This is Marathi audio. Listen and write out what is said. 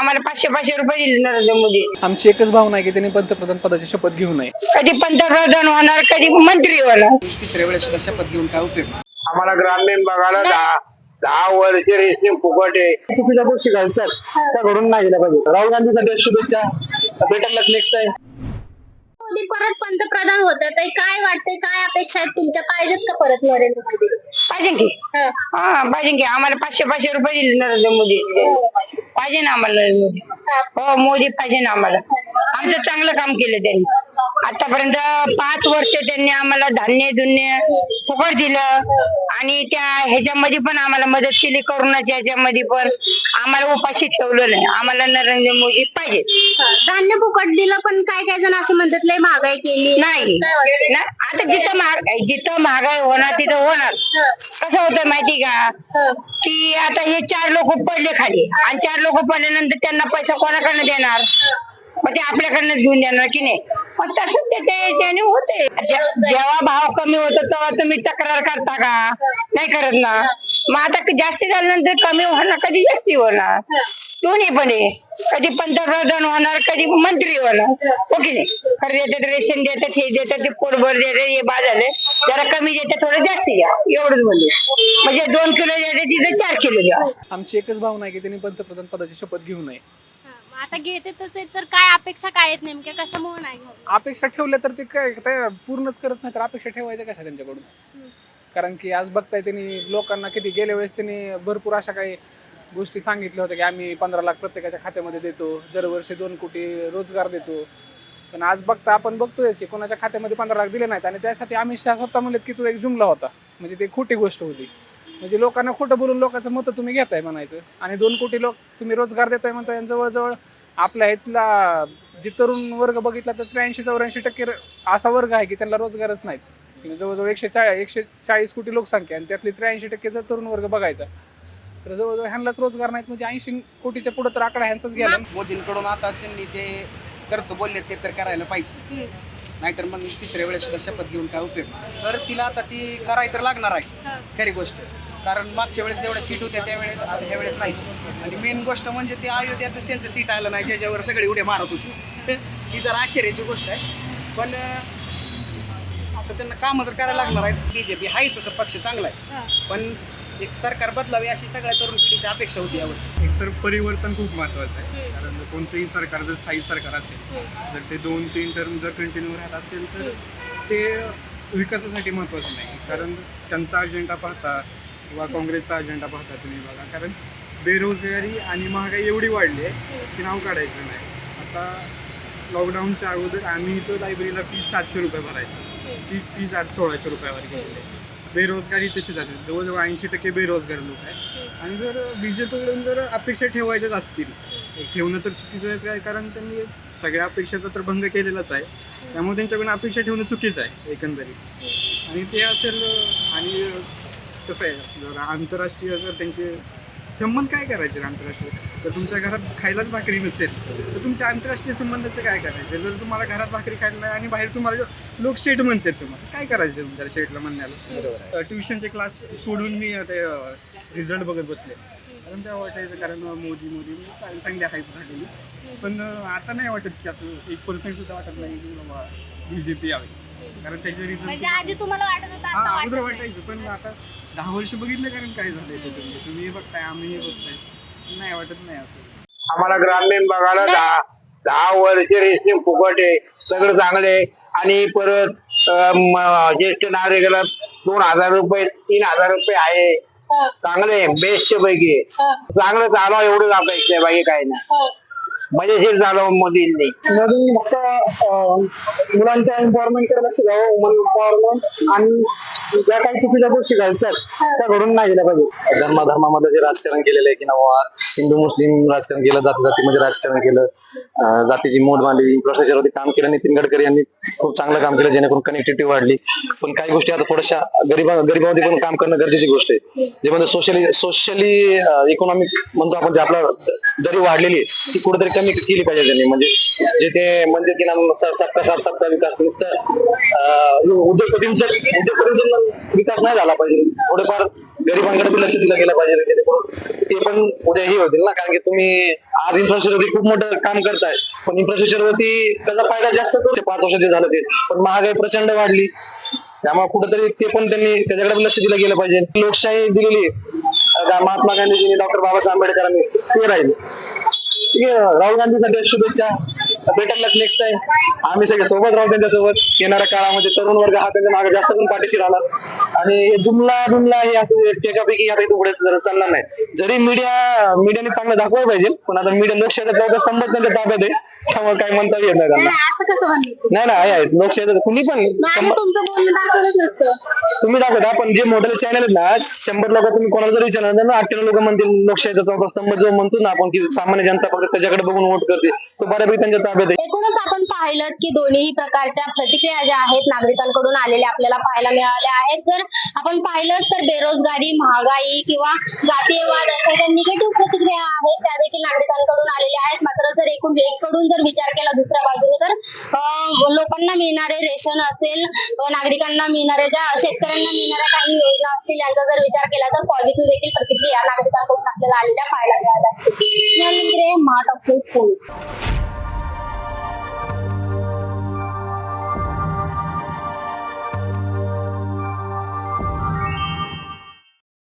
आम्हाला पाचशे पाचशे रुपये दिले नरेंद्र मोदी. आमची एकच भावना आहे की त्यांनी पंतप्रधान पदाची शपथ घेऊ नये. कधी पंतप्रधान होणार कधी मंत्री होणार. तिसऱ्या वेळेस सुद्धा शपथ घेऊन काय उपयोग? नाही. आम्हाला ग्रामीण भागाला दहा दहा वर्ष रेशीम फुकट आहे. चुकीच्या गोष्टी घालतात त्या घडून नाही गेल्या पाहिजे राहुल गांधीसाठी शुभेच्छा. भेटायला नेक्स्ट टाइम मोदी परत पंतप्रधान होतात काय वाटतंय? काय अपेक्षा आहेत तुमच्या? पाहिजेत का परत नरेंद्र मोदी? पाहिजे की. हा. पाहिजे की. आम्हाला पाचशे पाचशे रुपये दिले नरेंद्र मोदी. पाहिजे ना आम्हाला मोदी. हो मोदी पाहिजे ना आम्हाला. आमचं चांगलं काम केलं त्यांनी. आतापर्यंत पाच वर्ष त्यांनी आम्हाला धान्य धुन्य फुकट दिलं. आणि त्या ह्याच्यामध्ये पण आम्हाला मदत केली कोरोनाच्या ह्याच्यामध्ये पण. आम्हाला उपाशी ठेवलं नाही. आम्हाला नरेंद्र मोदी पाहिजे. धान्य फुकट दिलं पण काय काय जण असं म्हणतात लय महागाई केली. नाही? ना- आता जिथं महाग जिथं महागाई होणार तिथं होणार. कसं होतं माहिती का? की आता हे चार लोक पडले खाली. आणि चार लोक पडल्यानंतर त्यांना पैसा कोणाकडनं देणार? मग ते आपल्याकडनं घेऊन देणार की नाही? मग तसंच ते- त्याने होते. जेव्हा भाव कमी होतो तेव्हा तुम्ही तक्रार करता का? नाही करत ना. मग आता जास्ती झाल्यानंतर कमी होणार कधी जास्ती होणार? दोन्ही पण आहे. कधी पंतप्रधान होणार कधी मंत्री होणार. हो ओके नाही? खरं देतात रेशन देतात हे देतात ते पोटभर देतात हे बाजार जरा कमी देतात थोडं जास्ती द्या. एवढंच म्हणजे म्हणजे दोन किलो देतात तिथे चार किलो द्या. आमची एकच भावना आहे की त्यांनी पंतप्रधान पदाची शपथ घेऊ नये. आता घेतेच आहेत तर काय अपेक्षा काय आहेत नेमक्या? कशामुळे नाही घेत? अपेक्षा ठेवल्या तर ते काय ते पूर्णच करत नाही तर अपेक्षा ठेवायच्या कशा त्यांच्याकडून? कारण की आज बघताय त्यांनी लोकांना किती गेल्या वेळेस त्यांनी भरपूर अशा काही गोष्टी सांगितल्या होत्या की आम्ही पंधरा लाख प्रत्येकाच्या खात्यामध्ये देतो दरवर्षी दोन कोटी रोजगार देतो. पण आज बघता आपण बघतोयच की कोणाच्या खात्यामध्ये पंधरा लाख दिले नाहीत आणि त्यासाठी आम्ही स्वतः म्हणलेत की तो एक जुमला होता. म्हणजे ते खोटी गोष्ट होती. म्हणजे लोकांना खोटं बोलून लोकांचं मतं तुम्ही घेताय म्हणायचं. आणि दोन कोटी लोक तुम्ही रोजगार देताय म्हणता जवळजवळ आपल्या इथला जे तरुण वर्ग बघितला तर त्र्याऐंशी चौऱ्याऐंशी टक्के असा वर्ग आहे की त्यांना रोजगारच नाहीत म्हणजे जवळजवळ एकशे चाळीस एकशे चाळीस कोटी लोकसंख्या आणि त्यातली त्र्याऐंशी टक्के जर तरुण वर्ग बघायचा तर जवळजवळ ह्यांनाच रोजगार नाहीत. म्हणजे ऐंशी कोटीच्या पुढे तर आकडा ह्यांचाच गेला. मोदींकडून आता त्यांनी ते करतो बोलले ते तर करायला पाहिजे. नाहीतर मग तिसऱ्या वेळेस सुद्धा शपथ घेऊन काय उपयोग. तर तिला आता ती करायला तर लागणार आहे. खरी गोष्ट. कारण मागच्या वेळेस जेवढ्या सीट होत्या त्यावेळेस आता ह्या वेळेस नाही. आणि मेन गोष्ट म्हणजे ते अयोध्यातच त्यांचं सीट आलं नाही ज्याच्यावर सगळे उड्या मारत होती. ही जर आश्चर्याची गोष्ट आहे. पण आता त्यांना कामं तर करायला लागणार आहेत. बीजेपी आहे तसं पक्ष चांगला आहे. पण एक सरकार बदलावे अशी सगळ्या तरुण पिढीची अपेक्षा होती यावर. एकतर परिवर्तन खूप महत्वाचं आहे. कारण कोणतंही सरकार जर स्थायी सरकार असेल जर ते दोन तीन टर्म जर कंटिन्यू राहत असेल तर ते विकासासाठी महत्वाचं नाही. कारण त्यांचा अजेंडा पाहता किंवा काँग्रेसचा अजेंडा पाहता तुम्ही बघा. कारण बेरोजगारी आणि महागाई एवढी वाढली आहे की नाव काढायचं नाही. आता लॉकडाऊनच्या अगोदर आम्ही इथं लायब्ररीला फीस सातशे रुपये भरायचो. तीस तीस आठ सोळाशे रुपयावर गेलेले. बेरोजगारी तशी जाते. जवळजवळ ऐंशी टक्के बेरोजगार लोक आहेत. आणि जर बी जे पीकडून जर अपेक्षा ठेवायच्याच असतील ठेवणं तर चुकीचं आहे काय कारण त्यांनी सगळ्या अपेक्षाचा तर भंग केलेलाच आहे. त्यामुळे त्यांच्याकडून अपेक्षा ठेवणं चुकीचं आहे एकंदरीत. आणि ते असेल आणि कसं आहे जर आंतरराष्ट्रीय जर त्यांचे संबंध काय करायचे आंतरराष्ट्रीय? जर तुमच्या घरात खायलाच भाकरी नसेल तर तुमच्या आंतरराष्ट्रीय संबंधाचं काय करायचं? जर तुम्हाला घरात भाकरी खायला नाही आणि बाहेर तुम्हाला लोक शेट म्हणतात तुम्हाला काय करायचं तुमच्या शेटला म्हणण्याला? ट्युशनचे क्लास सोडून मी ते रिझल्ट बघत बसले कारण तेव्हा वाटायचं कारण मोदी मोदी चांगली चांगली हाईप झालेली. पण आता नाही वाटत की असं एक पर्सेंट सुद्धा वाटत नाही की बाबा बी जे पी यावे. कारण त्याचे म्हणजे रिझल्ट आधी तुम्हाला वाटत होतं हा आता अगोदर. वाटायचं पण आता दहा वर्ष बघितलं कारण काय झालंय तुम्ही? तुम्ही बघताय आम्ही बघताय. नाही वाटत नाही असं. आम्हाला ग्रामीण भागाला दहा दहा वर्ष रेशीम फुकट आहे सगळं चांगलं आहे. आणि परत अं, म- ज्येष्ठ नागरिकाला दोन हजार रुपये तीन हजार रुपये आहे. चांगलं आहे बेस्ट पैकी आहे. चांगलं चालवा एवढं अपेक्षा आहे बाकी काही नाही. मजेशीर चालव मोदींनी. मोदींनी फक्त अं, मुलांच्या एम्पॉवरमेंटकडे लक्ष द्यावं वुमन एम्पॉवरमेंट आणि ज्या काही चुकीच्या गोष्टी घालतात त्या घडून नाही गेल्या पाहिजे धर्माधर्मामध्ये जे राजकारण केलेलं आहे की नवा हिंदू मुस्लिम राजकारण केलं जाती जातीमध्ये राजकारण केलं जातीची मोड मांडली भ्रष्टाचारावरती काम केलं नितीन गडकरी यांनी खूप चांगलं काम केलं जेणेकरून कनेक्टिव्हिटी वाढली. पण काही गोष्टी आता थोड्याशा गरीबा गरीबामध्ये पण काम करणं गरजेची गोष्ट आहे. जे म्हणजे सोशली सोशली इकॉनॉमिक म्हणतो आपण जे आपला दरी वाढलेली आहे ती कुठेतरी कमी केली पाहिजे त्यांनी. म्हणजे जे ते म्हणजे की ना स- सबका साथ सबका विकास नुसतं उद्योगपतींचं उद्योगपतींचं विकास नाही झाला पाहिजे. थोडेफार गरिबांकडे बी लक्ष दिलं गेलं पाहिजे जेणेकरून. ते पण उद्या हे होतील ना कारण की तुम्ही आज इन्फ्रास्ट्रक्चरवरती खूप मोठं काम करताय. पण इन्फ्रास्ट्रक्चरवरती त्याचा फायदा जास्त करू पाच वर्ष झालं ते. पण महागाई प्रचंड वाढली. त्यामुळे कुठेतरी ते पण त्यांनी त्याच्याकडे लक्ष दिलं गेलं पाहिजे. लोकशाही दिलेली महात्मा गांधीजींनी डॉक्टर बाबासाहेब आंबेडकरांनी ते राहील. ठीक आहे राहुल गांधीसाठी शुभेच्छा. भेटेल नेक्स्ट टाइम आम्ही सगळे सोबत राहू त्यांच्यासोबत. येणाऱ्या काळामध्ये तरुण वर्ग हा त्यांच्या मागे जास्त करून पाठीशी राहणार. आणि हे जुमला जुमला हे असं टेकापैकी या काही पुढे चालणार नाही जरी मीडिया मीडियाने चांगलं दाखवायला पाहिजे पण आता मीडिया लोकशाहीचा चौथा स्तंभ त्यांच्या ताब्यात आहे. त्यामुळे काही म्हणता येत नाही त्यांना? नाही, असं कसं म्हणलं नाही ना आहे. लोकशाहीचं कुणी पण मग आम्ही तुमचं बोलणं दाखवलंच नसतं. तुम्ही दाखवता पण जे मोठे चॅनल आहेत ना शंभर लोक तुम्ही कोणाला जरी विचारणार त्यांना अठ्ठ्याण्णव लोक म्हणतील लोकशाहीचा चौथा स्तंभ जो म्हणतो ना आपण की सामान्य जनता फक्त त्याच्याकडे बघून वोट करते तो बऱ्यापैकी त्यांच्या ताब्यात आहे. एकूणच आपण पाहिलं की दोन्ही प्रकारच्या प्रतिक्रिया ज्या आहेत नागरिकांकडून आलेल्या आपल्याला पाहायला मिळाल्या आहेत. जर आपण पाहिलं तर बेरोजगारी महागाई किंवा जातीयवाद अशा ज्या निगेटिव्ह प्रतिक्रिया आहेत त्या देखील नागरिकांकडून आलेल्या आहेत. मात्र जर एकूणकडून जर विचार केला दुसऱ्या बाजूने तर लोकांना मिळणारे रेशन असेल नागरिकांना मिळणाऱ्या ज्या शेतकऱ्यांना मिळणाऱ्या काही योजना असतील यांचा जर विचार केला तर पॉझिटिव्ह देखील प्रतिक्रिया नागरिकांकडून आपल्याला आलेल्या पाहायला मिळाल्या. स्नेहल ऑफ